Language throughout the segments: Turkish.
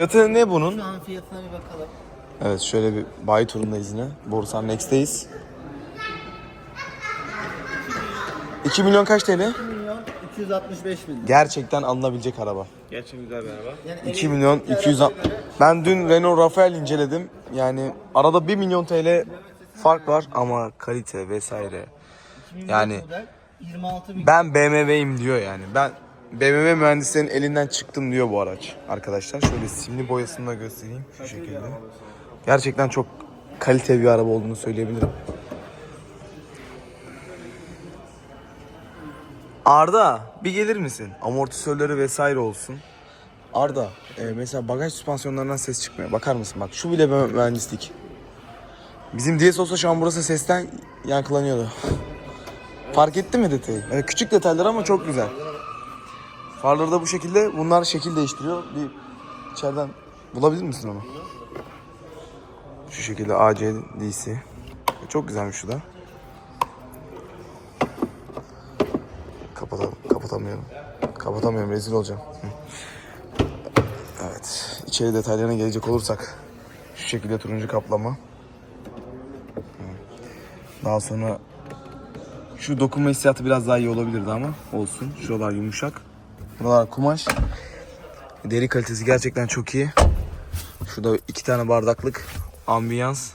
Fiyatı ne bunun? Şu an fiyatına bir bakalım. Evet şöyle bir bayi turundayız yine. Borsan Next'teyiz. 2 milyon kaç TL? 2 milyon 265 bin. Gerçekten alınabilecek araba. Gerçekten güzel bir araba. Yani 2 elin- milyon iki 200 arabaya göre Ben dün Renault Rafael inceledim. Yani arada 1 milyon TL fark var ama kalite vesaire. 2024 Yani- model 26 bin. Ben BMW'yim diyor yani. Ben BMW mühendislerin elinden çıktım diyor bu araç arkadaşlar. Şöyle simli boyasını da göstereyim şu şekilde. Gerçekten çok kalite bir araba olduğunu söyleyebilirim. Arda bir gelir misin? Amortisörleri vesaire olsun. Arda e, mesela bagaj süspansiyonlarından ses çıkmıyor. Bakar mısın bak şu bile mü- mühendislik. Bizim DS olsa şu an burası sesten yankılanıyordu. Fark etti mi detayı? Evet, küçük detaylar ama çok güzel. Farları da bu şekilde. Bunlar şekil değiştiriyor. Bir içeriden bulabilir misin onu? Şu şekilde AC DC. Çok güzelmiş şu da. Kapatalım. Kapatamıyorum. Kapatamıyorum. Rezil olacağım. Evet. İçeri detaylarına gelecek olursak. Şu şekilde turuncu kaplama. Daha sonra şu dokunma hissiyatı biraz daha iyi olabilirdi ama olsun. Şuralar yumuşak. Buralar kumaş. Deri kalitesi gerçekten çok iyi. Şurada iki tane bardaklık. Ambiyans.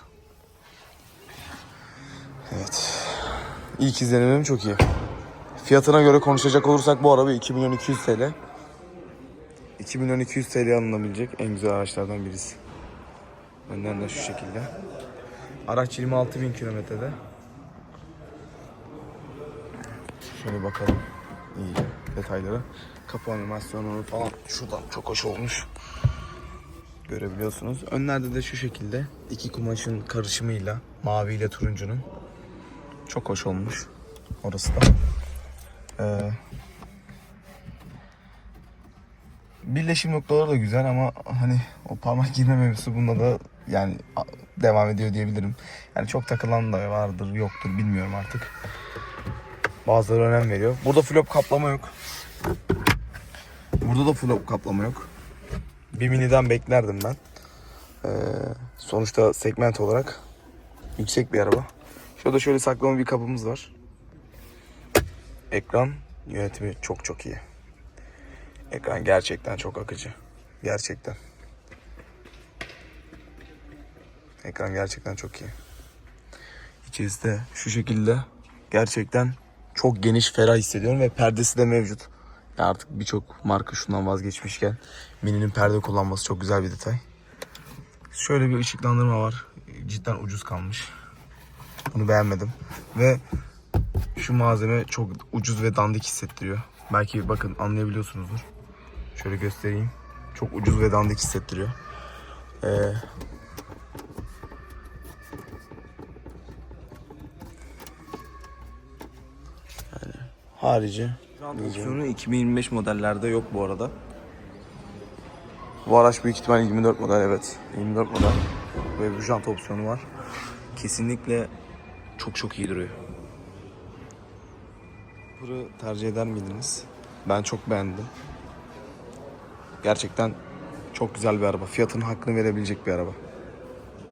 Evet. İlk izlenimim çok iyi. Fiyatına göre konuşacak olursak bu araba 2 milyon 200 TL. 2 milyon 200 TL alınabilecek en güzel araçlardan birisi. Önden de şu şekilde. Araç 26 bin kilometrede. Şöyle bakalım. İyi detayları. Kapı animasyonu falan şuradan çok hoş olmuş. Görebiliyorsunuz. Önlerde de şu şekilde iki kumaşın karışımıyla mavi ile turuncunun çok hoş olmuş. Orası da. Ee, birleşim noktaları da güzel ama hani o parmak girme mevzusu bunda da yani devam ediyor diyebilirim. Yani çok takılan da vardır yoktur bilmiyorum artık. Bazıları önem veriyor. Burada flop kaplama yok. Burada da flop kaplama yok. Bir miniden beklerdim ben. Ee, sonuçta segment olarak yüksek bir araba. Şurada şöyle saklama bir kapımız var. Ekran yönetimi çok çok iyi. Ekran gerçekten çok akıcı. Gerçekten. Ekran gerçekten çok iyi. İçerisi de şu şekilde gerçekten çok geniş ferah hissediyorum ve perdesi de mevcut. Ya artık birçok marka şundan vazgeçmişken Mini'nin perde kullanması çok güzel bir detay. Şöyle bir ışıklandırma var. Cidden ucuz kalmış. Bunu beğenmedim. Ve şu malzeme çok ucuz ve dandik hissettiriyor. Belki bakın anlayabiliyorsunuzdur. Şöyle göstereyim. Çok ucuz ve dandik hissettiriyor. Ee, harici. Opsiyonu 2025 modellerde yok bu arada. Bu araç büyük ihtimal 24 model evet. 24 model. Ve jant opsiyonu var. Kesinlikle çok çok iyi duruyor. Pırı tercih eder miydiniz? Ben çok beğendim. Gerçekten çok güzel bir araba. Fiyatının hakkını verebilecek bir araba.